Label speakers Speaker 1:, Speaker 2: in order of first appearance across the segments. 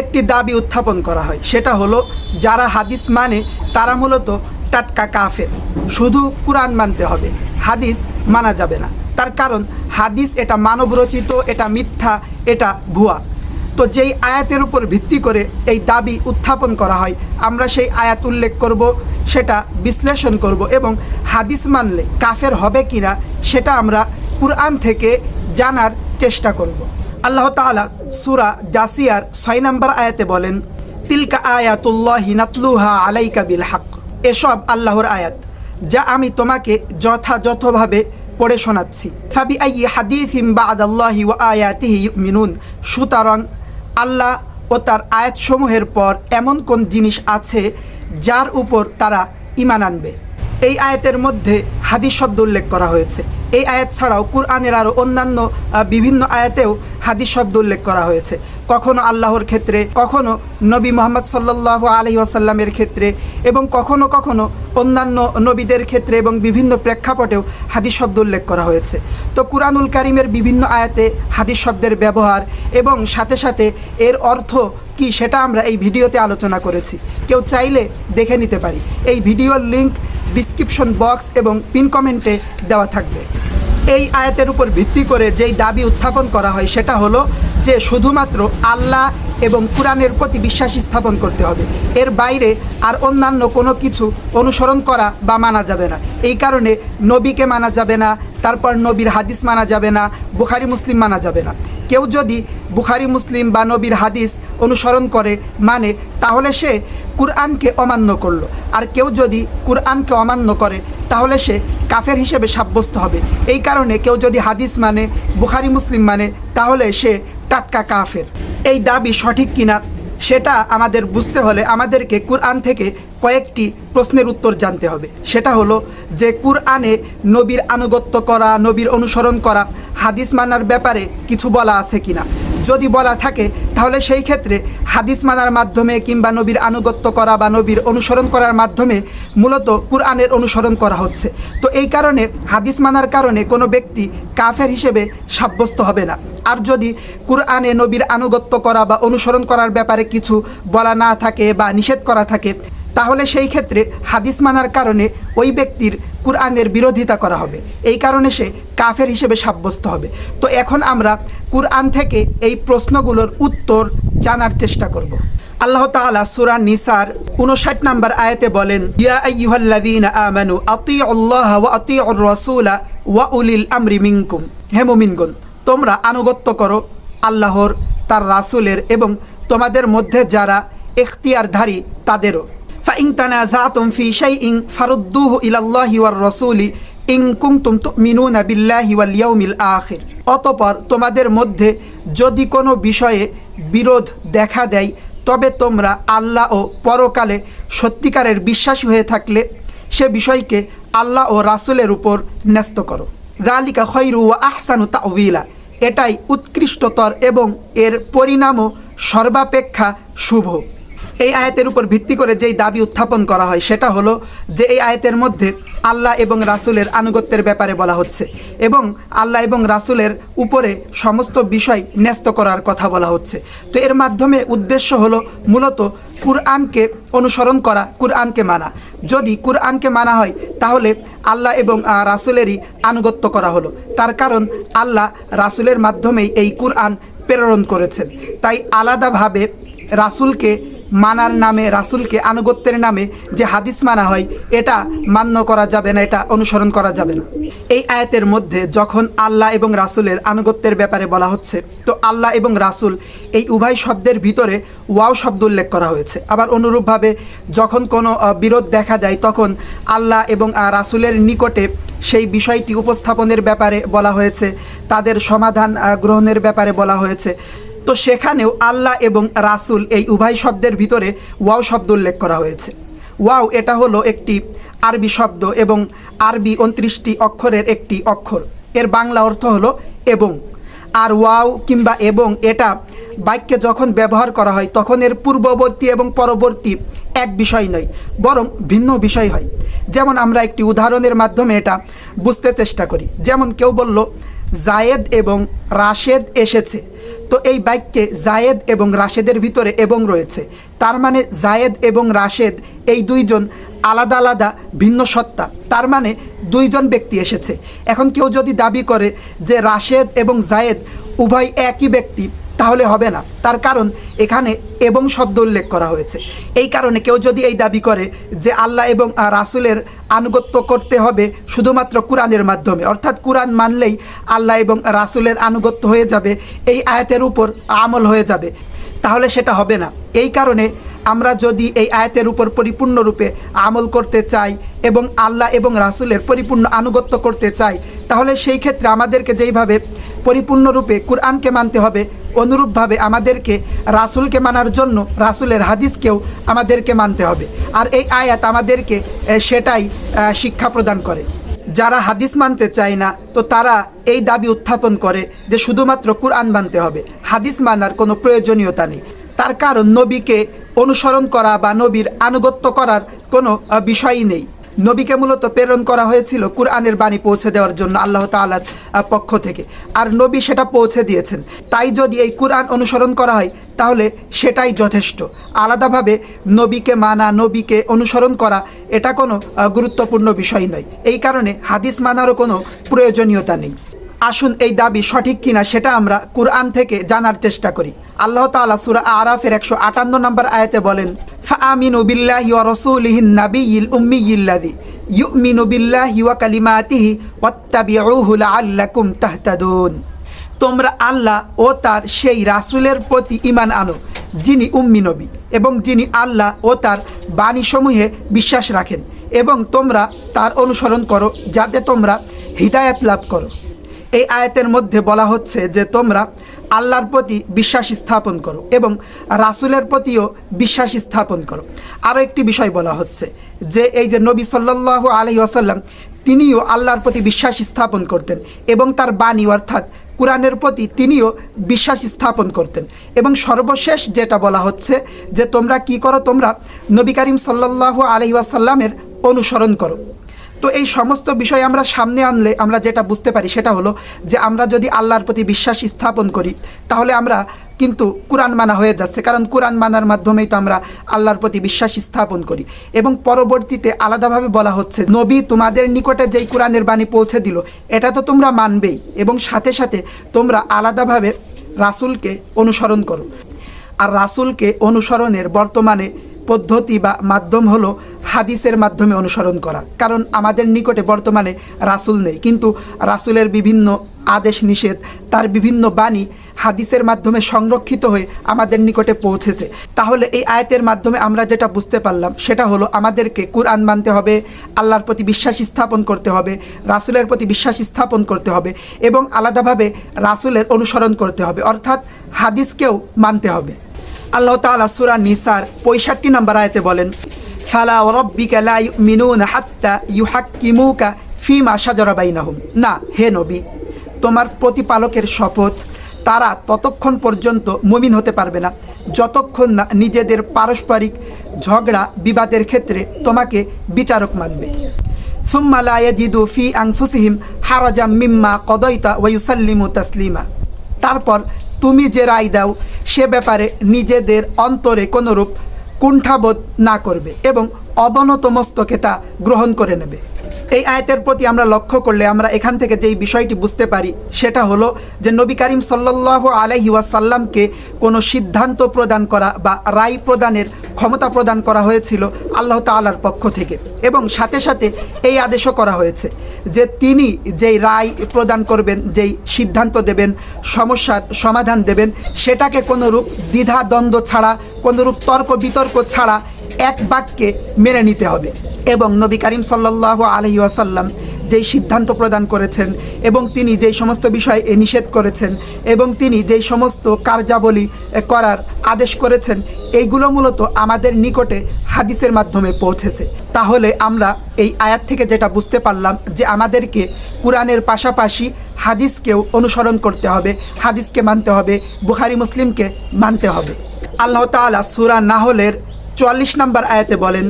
Speaker 1: একটি দাবি উত্থাপন করা হয়। সেটা হলো, যারা হাদিস মানে তারা মূলত টাটকা কাফের। শুধু কোরআন মানতে হবে, হাদিস মানা যাবে না। তার কারণ, হাদিস এটা মানবরচিত এটা মিথ্যা, এটা ভুয়া। তো যেই আয়াতের উপর ভিত্তি করে এই দাবি উত্থাপন করা হয়, আমরা সেই আয়াত উল্লেখ করব, সেটা বিশ্লেষণ করব এবং হাদিস মানলে কাফের হবে কিনা, সেটা আমরা কুরআন থেকে জানার চেষ্টা করব। আল্লাহ তাআলা সূরা জাসিয়ার ছয় নম্বর আয়াতে বলেন, তিলকা আয়াতুল্লাহি নাতলুহা আলাইকা বিল হক এসব আল্লাহর আয়াত, যা আমি তোমাকে যথাযথভাবে পড়ে শোনাচ্ছি। ফাবি আই হাদিসিম বাদাল্লাহি ওয়া আয়াতিহি ইউমিনুন। সুতরাং আল্লাহ ও তার আয়াতসমূহের পর এমন কোন জিনিস আছে যার উপর তারা ইমান আনবে? এই আয়াতের মধ্যে হাদিস শব্দ উল্লেখ করা হয়েছে। এই আয়াত ছাড়াও কুরআনের আরও অন্যান্য বিভিন্ন আয়াতেও হাদিস শব্দ উল্লেখ করা হয়েছে। কখনো আল্লাহর ক্ষেত্রে, কখনো নবী মোহাম্মদ সাল্লাহ আলহি আসাল্লামের ক্ষেত্রে এবং কখনো কখনো অন্যান্য নবীদের ক্ষেত্রে এবং বিভিন্ন প্রেক্ষাপটেও হাদিস শব্দ উল্লেখ করা হয়েছে। তো কুরআনুল কারিমের বিভিন্ন আয়াতে হাদিস শব্দের ব্যবহার এবং সাথে সাথে এর অর্থ কি সেটা আমরা এই ভিডিওতে আলোচনা করেছি। কেউ চাইলে দেখে নিতে পারি। এই ভিডিওর লিংক ডিসক্রিপশন বক্স এবং পিন কমেন্টে দেওয়া থাকবে। এই আয়াতের উপর ভিত্তি করে যেই দাবি উত্থাপন করা হয় সেটা হলো যে শুধুমাত্র আল্লাহ এবং কোরআনের প্রতি বিশ্বাস স্থাপন করতে হবে। এর বাইরে আর অন্যান্য কোনো কিছু অনুসরণ করা বা মানা যাবে না। এই কারণে নবীকে মানা যাবে না, তারপর নবীর হাদিস মানা যাবে না, বুখারি মুসলিম মানা যাবে না। কেউ যদি বুখারি মুসলিম বা নবীর হাদিস অনুসরণ করে মানে তাহলে সে কুরআনকে অমান্য করল। আর কেউ যদি কুরআনকে অমান্য করে তাহলে সে কাফের হিসেবে সাব্যস্ত হবে। এই কারণে কেউ যদি হাদিস মানে বুখারি, মুসলিম মানে তাহলে সে টাটকা কাফের। এই দাবি সঠিক কিনা, সেটা আমাদের বুঝতে হলে আমাদেরকে কুরআন থেকে কয়েকটি প্রশ্নের উত্তর জানতে হবে। সেটা হলো যে, কুরআনে নবীর আনুগত্য করা, নবীর অনুসরণ করা, হাদিস মানার ব্যাপারে কিছু বলা আছে কিনা? যদি বলা থাকে তাহলে সেই ক্ষেত্রে হাদিস মানার মাধ্যমে কিংবা নবীর আনুগত্য করা বা নবীর অনুসরণ করার মাধ্যমে মূলত কুরআনের অনুসরণ করা হচ্ছে। তো এই কারণে হাদিস মানার কারণে কোনো ব্যক্তি কাফের হিসেবে সাব্যস্ত হবে না। আর যদি কুরআনে নবীর আনুগত্য করা বা অনুসরণ করার ব্যাপারে কিছু বলা না থাকে বা নিষেধ করা থাকে, তাহলে সেই ক্ষেত্রে হাদিস মানার কারণে ওই ব্যক্তির কুরআনের বিরোধিতা করা হবে। এই কারণে সে কাফের হিসেবে সাব্যস্ত হবে। তো এখন আমরা কুরআন থেকে এই প্রশ্নগুলোর উত্তর জানার চেষ্টা করব আল্লাহ তাআলা সূরা নিসার 59 নম্বর আয়াতে বলেন ইয়া আইয়ুহাল্লাযীনা আমানু আতিউল্লাহ ওয়া আতিউর রাসূলা ওয়া উলিল আমরি মিনকুম হে মুমিনগণ তোমরা আনুগত্য করো আল্লাহর তার রাসূলের এবং তোমাদের মধ্যে যারা এখতিয়ারধারী তাদেরও فإن تنازعتم في شيء فردوه إلى الله والرسول ইংকুং মিনুনা বিল্লাহি ওয়াল আখির। অতপর তোমাদের মধ্যে যদি কোনো বিষয়ে বিরোধ দেখা দেয়, তবে তোমরা আল্লাহ ও পরকালে সত্যিকারের বিশ্বাসী হয়ে থাকলে সে বিষয়কে আল্লাহ ও রাসুলের উপর ন্যস্ত করো। রালিকা খৈরু ও আহসানু তাউলা এটাই উৎকৃষ্টতর এবং এর পরিণামও সর্বাপেক্ষা শুভ। এই আয়তের উপর ভিত্তি করে যেই দাবি উত্থাপন করা হয়, সেটা হলো যে এই আয়তের মধ্যে আল্লাহ এবং রাসূলের আনুগত্যের ব্যাপারে বলা হচ্ছে এবং আল্লাহ এবং রাসূলের উপরে সমস্ত বিষয় ন্যস্ত করার কথা বলা হচ্ছে। তো এর মাধ্যমে উদ্দেশ্য হলো মূলত কুরআনকে অনুসরণ করা, কুরআনকে মানা। যদি কুরআনকে মানা হয়, তাহলে আল্লাহ এবং রাসূলেরই আনুগত্য করা হলো। তার কারণ আল্লাহ রাসূলের মাধ্যমেই এই কুরআন প্রেরণ করেছেন। তাই আলাদাভাবে রাসূলকে মানার নামে, রাসুলকে আনুগত্যের নামে যে হাদিস মানা হয়, এটা মান্য করা যাবে না, এটা অনুসরণ করা যাবে না। এই আয়াতের মধ্যে যখন আল্লাহ এবং রাসূলের আনুগত্যের ব্যাপারে বলা হচ্ছে, তো আল্লাহ এবং রাসূল এই উভয় শব্দের ভিতরে ওয়াও শব্দ উল্লেখ করা হয়েছে। আবার অনুরূপভাবে যখন কোনো বিরোধ দেখা যায়, তখন আল্লাহ এবং রাসূলের নিকটে সেই বিষয়টি উপস্থাপনের ব্যাপারে বলা হয়েছে, তাদের সমাধান গ্রহণের ব্যাপারে বলা হয়েছে। তো সেখানেও আল্লাহ এবং রাসূল এই উভয় শব্দের ভিতরে ওয়াও শব্দ উল্লেখ করা হয়েছে। ওয়াও এটা হলো একটি আরবি শব্দ এবং আরবি উনত্রিশটি অক্ষরের একটি অক্ষর। এর বাংলা অর্থ হলো এবং। আর ওয়াও কিংবা এবং এটা বাক্যে যখন ব্যবহার করা হয় তখন এর পূর্ববর্তী এবং পরবর্তী এক বিষয় নয়, বরং ভিন্ন বিষয় হয়। যেমন আমরা একটি উদাহরণের মাধ্যমে এটা বুঝতে চেষ্টা করি। যেমন কেউ বলল, জায়েদ এবং রাশেদ এসেছে। তো এই বাক্যে জায়েদ এবং রাশেদের ভিতরে এবং রয়েছে। তার মানে জায়েদ এবং রাশেদ এই দুইজন আলাদা আলাদা ভিন্ন সত্তা। তার মানে দুইজন ব্যক্তি এসেছে। এখন কেউ যদি দাবি করে যে রাশেদ এবং জায়েদ উভয় একই ব্যক্তি তাহলে হবে না। তার কারণ এখানে এবং শব্দ উল্লেখ করা হয়েছে। এই কারণে কেউ যদি এই দাবি করে যে আল্লাহ এবং রাসূলের আনুগত্য করতে হবে শুধুমাত্র কোরআনের মাধ্যমে, অর্থাৎ কোরআন মানলেই আল্লাহ এবং রাসূলের আনুগত্য হয়ে যাবে, এই আয়াতের উপর আমল হয়ে যাবে, তাহলে সেটা হবে না। এই কারণে আমরা যদি এই আয়াতের উপর পরিপূর্ণরূপে আমল করতে চাই এবং আল্লাহ এবং রাসূলের পরিপূর্ণ আনুগত্য করতে চাই তাহলে সেই ক্ষেত্রে আমাদেরকে যেইভাবে পরিপূর্ণরূপে কোরআনকে মানতে হবে, অনুরূপভাবে আমাদেরকে রাসুলকে মানার জন্য রাসূলের হাদিসকেও আমাদেরকে মানতে হবে। আর এই আয়াত আমাদেরকে সেটাই শিক্ষা প্রদান করে। যারা হাদিস মানতে চায় না, তো তারা এই দাবি উত্থাপন করে যে শুধুমাত্র কোরআন মানতে হবে। হাদিস মানার কোনো প্রয়োজনীয়তা নেই। তার কারণ নবীকে অনুসরণ করা বা নবীর আনুগত্য করার কোনো বিষয়ই নেই। নবীকে মূলত প্রেরণ করা হয়েছিল কুরআনের বাণী পৌঁছে দেওয়ার জন্য আল্লাহ তাআলার পক্ষ থেকে। আর নবী সেটা পৌঁছে দিয়েছেন। তাই যদি এই কুরআন অনুসরণ করা হয়, তাহলে সেটাই যথেষ্ট। আলাদাভাবে নবীকে মানা, নবীকে অনুসরণ করা, এটা কোনো গুরুত্বপূর্ণ বিষয় নয়। এই কারণে হাদিস মানারও কোনো প্রয়োজনীয়তা নেই। আসুন এই দাবি সঠিক কিনা সেটা আমরা কোরআন থেকে জানার চেষ্টা করি। আল্লাহ তাআলা সূরা আরাফের একশো আটান্ন নম্বর আয়াতে বলেন, ফাআমিনু বিল্লাহি ওয়া রাসূলিহিন নাবিয়্যিল উম্মিয়্যিল্লাযী ইউমিনু বিল্লাহি ওয়া কালিমাতিহি ওয়াত্তাবিউহু লাআল্লাকুম তাহতাদুন। তোমরা আল্লাহ ও তার সেই রাসূলের প্রতি ঈমান আনো, যিনি উম্মি নবী, এবং যিনি আল্লাহ ও তার বাণীসমূহে বিশ্বাস রাখেন, এবং তোমরা তার অনুসরণ করো, যাতে তোমরা হিদায়াত লাভ করো। এই আয়াতের মধ্যে বলা হচ্ছে যে তোমরা আল্লাহর প্রতি বিশ্বাস স্থাপন করো এবং রাসূলের প্রতিও বিশ্বাস স্থাপন করো। আরও একটি বিষয় বলা হচ্ছে যে এই যে নবী সাল্লাল্লাহু আলাইহি ওয়াসাল্লাম, তিনিও আল্লাহর প্রতি বিশ্বাস স্থাপন করতেন এবং তার বাণী অর্থাৎ কোরআনের প্রতি তিনিও বিশ্বাস স্থাপন করতেন। এবং সর্বশেষ যেটা বলা হচ্ছে যে তোমরা কি করো, তোমরা নবী করিম সাল্লাল্লাহু আলাইহি ওয়াসাল্লামের অনুসরণ করো। তো এই সমস্ত বিষয় আমরা সামনে আনলে আমরা যেটা বুঝতে পারি সেটা হলো যে আমরা যদি আল্লাহর প্রতি বিশ্বাস স্থাপন করি, তাহলে আমরা কিন্তু কোরআন মানা হয়ে যাচ্ছে। কারণ কোরআন মানার মাধ্যমেই তো আমরা আল্লাহর প্রতি বিশ্বাস স্থাপন করি। এবং পরবর্তীতে আলাদাভাবে বলা হচ্ছে, নবী তোমাদের নিকটে যেই কোরআনের বাণী পৌঁছে দিল, এটা তো তোমরা মানবেই এবং সাথে সাথে তোমরা আলাদাভাবে রাসূলকে অনুসরণ করো। আর রাসূলকে অনুসরণের বর্তমানে পদ্ধতি বা মাধ্যম হলো হাদিসের মাধ্যমে অনুসরণ করা। কারণ আমাদের নিকটে বর্তমানে রাসূল নেই। কিন্তু রাসূলের বিভিন্ন আদেশ নিষেধ, তার বিভিন্ন বাণী হাদিসের মাধ্যমে সংরক্ষিত হয়ে আমাদের নিকটে পৌঁছেছে। তাহলে এই আয়াতের মাধ্যমে আমরা যেটা বুঝতে পারলাম, সেটা হলো আমাদেরকে কোরআন মানতে হবে, আল্লাহর প্রতি বিশ্বাস স্থাপন করতে হবে, রাসূলের প্রতি বিশ্বাস স্থাপন করতে হবে এবং আলাদাভাবে রাসূলের অনুসরণ করতে হবে। অর্থাৎ হাদিসকেও মানতে হবে। আল্লাহ তাআলা সূরা নিসার পঁয়ষট্টি নম্বর আয়তে বলেন ফালা ওরব্বিকা লা ইউমিনুনা হাত্তা ইউহাক্কিমুকা ফিমা শাজারা বাইনাহুম না, হে নবী, তোমার প্রতিপালকের শপথ তারা ততক্ষণ পর্যন্ত মুমিন হতে পারবে না। যতক্ষণ না নিজেদের পারস্পরিক ঝগড়া বিবাদের ক্ষেত্রে তোমাকে বিচারক মানবে। সুম্মা লা ইয়াজিদু ফি আনফুসিহিম হারাজাম মিম্মা কদাইতা ওয়া ইউসাল্লিমু তাসলিমা। তারপর তুমি যে রায় দাও, সে ব্যাপারে নিজেদের অন্তরে কোনোরূপ কুণ্ঠাবোধ না করবে এবং অবনত মস্তকে তা গ্রহণ করে নেবে। এই আয়তের প্রতি আমরা লক্ষ্য করলে আমরা এখান থেকে যেই বিষয়টি বুঝতে পারি, সেটা হলো যে নবী করিম সাল্লাল্লাহু আলাইহি ওয়াসাল্লামকে কোনো সিদ্ধান্ত প্রদান করা বা রায় প্রদানের ক্ষমতা প্রদান করা হয়েছিল আল্লাহ তাআলার পক্ষ থেকে এবং সাথে সাথে এই আদেশও করা হয়েছে যে তিনি যেই রায় প্রদান করবেন, যেই সিদ্ধান্ত দেবেন, সমস্যার সমাধান দেবেন, সেটাকে কোনোরূপ দ্বিধা দ্বন্দ্ব ছাড়া কোনোরূপ তর্ক বিতর্ক ছাড়া এক বাক্যে মেনে নিতে হবে। এবং নবী করিম সাল্লাহ আলহি আসাল্লাম যেই সিদ্ধান্ত প্রদান করেছেন এবং তিনি যেই সমস্ত বিষয় এ নিষেধ করেছেন এবং তিনি যেই সমস্ত কার্যাবলী করার আদেশ করেছেন, এইগুলো মূলত আমাদের নিকটে হাদিসের মাধ্যমে পৌঁছেছে। তাহলে আমরা এই আয়াত থেকে যেটা বুঝতে পারলাম যে আমাদেরকে কোরআনের পাশাপাশি হাদিসকেও অনুসরণ করতে হবে, হাদিসকে মানতে হবে, বুখারি, মুসলিমকে মানতে হবে। আল্লাহ তাআলা সূরা নাহলের চুয়াল্লিশ নম্বর আয়াতে বলেন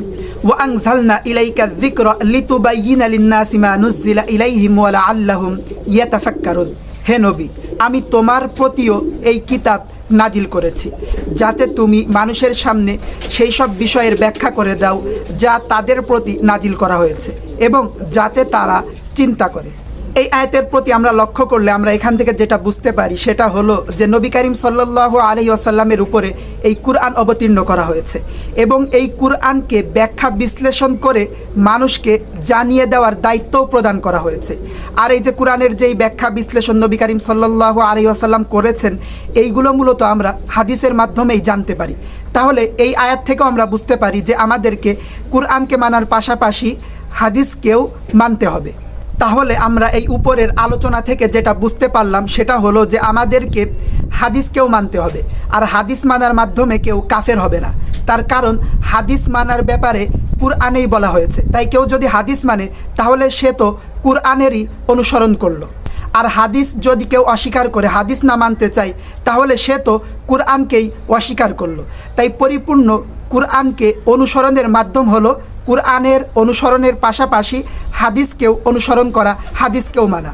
Speaker 1: ওয়াংঝালনা ইলাইকা যিকরা লিতুবাইয়িনা লিন-নাসি মা নুজ্জিলা ইলাইহিম ওয়া লাআল্লাহুম ইয়াতাফাক্কারুন। হে নবী, আমি তোমার প্রতিও এই কিতাব নাজিল করেছি, যাতে তুমি মানুষের সামনে সেই সব বিষয়ের ব্যাখ্যা করে দাও যা তাদের প্রতি নাজিল করা হয়েছে এবং যাতে তারা চিন্তা করে। এই আয়তের প্রতি আমরা লক্ষ্য করলে আমরা এখান থেকে যেটা বুঝতে পারি, সেটা হলো যে নবী করিম সাল্লাহ আলহি আসাল্লামের উপরে এই কুরআন অবতীর্ণ করা হয়েছে এবং এই কুরআনকে ব্যাখ্যা বিশ্লেষণ করে মানুষকে জানিয়ে দেওয়ার দায়িত্বও প্রদান করা হয়েছে। আর এই যে কোরআনের যেই ব্যাখ্যা বিশ্লেষণ নবী করিম সাল্লাহ আলহি আসাল্লাম করেছেন, এইগুলো মূলত আমরা হাদিসের মাধ্যমেই জানতে পারি। তাহলে এই আয়াত থেকেও আমরা বুঝতে পারি যে আমাদেরকে কুরআনকে মানার পাশাপাশি হাদিসকেও মানতে হবে। তাহলে আমরা এই উপরের আলোচনা থেকে যেটা বুঝতে পারলাম সেটা হলো যে আমাদেরকে হাদিসকেও মানতে হবে, আর হাদিস মানার মাধ্যমে কেউ কাফের হবে না। তার কারণ হাদিস মানার ব্যাপারে কুরআনেই বলা হয়েছে। তাই কেউ যদি হাদিস মানে তাহলে সে তো কুরআনেরই অনুসরণ করল। আর হাদিস যদি কেউ অস্বীকার করে, হাদিস না মানতে চায়, তাহলে সে তো কুরআনকেই অস্বীকার করল। তাই পরিপূর্ণ কুরআনকে অনুসরণের মাধ্যম হলো কুরআনের অনুসরণের পাশাপাশি হাদিসকেও অনুসরণ করা হাদিসকেও মানা।